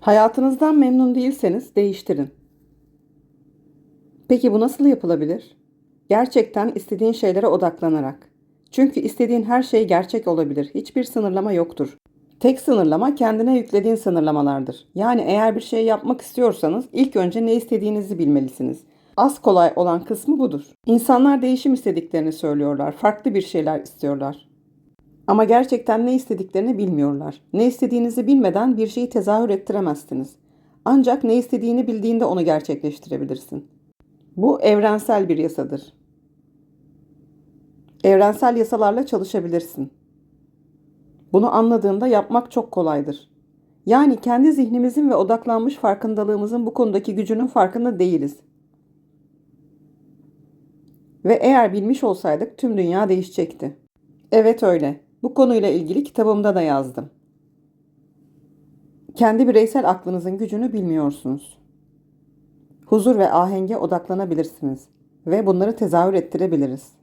Hayatınızdan memnun değilseniz değiştirin. Peki bu nasıl yapılabilir? Gerçekten istediğin şeylere odaklanarak. Çünkü istediğin her şey gerçek olabilir. Hiçbir sınırlama yoktur. Tek sınırlama kendine yüklediğin sınırlamalardır. Yani eğer bir şey yapmak istiyorsanız ilk önce ne istediğinizi bilmelisiniz. Az kolay olan kısmı budur. İnsanlar değişim istediklerini söylüyorlar. Farklı bir şeyler istiyorlar. Ama gerçekten ne istediklerini bilmiyorlar. Ne istediğinizi bilmeden bir şeyi tezahür ettiremezsiniz. Ancak ne istediğini bildiğinde onu gerçekleştirebilirsin. Bu evrensel bir yasadır. Evrensel yasalarla çalışabilirsin. Bunu anladığında yapmak çok kolaydır. Yani kendi zihnimizin ve odaklanmış farkındalığımızın bu konudaki gücünün farkında değiliz. Ve eğer bilmiş olsaydık tüm dünya değişecekti. Evet öyle. Bu konuyla ilgili kitabımda da yazdım. Kendi bireysel aklınızın gücünü bilmiyorsunuz. Huzur ve ahenge odaklanabilirsiniz ve bunları tezahür ettirebiliriz.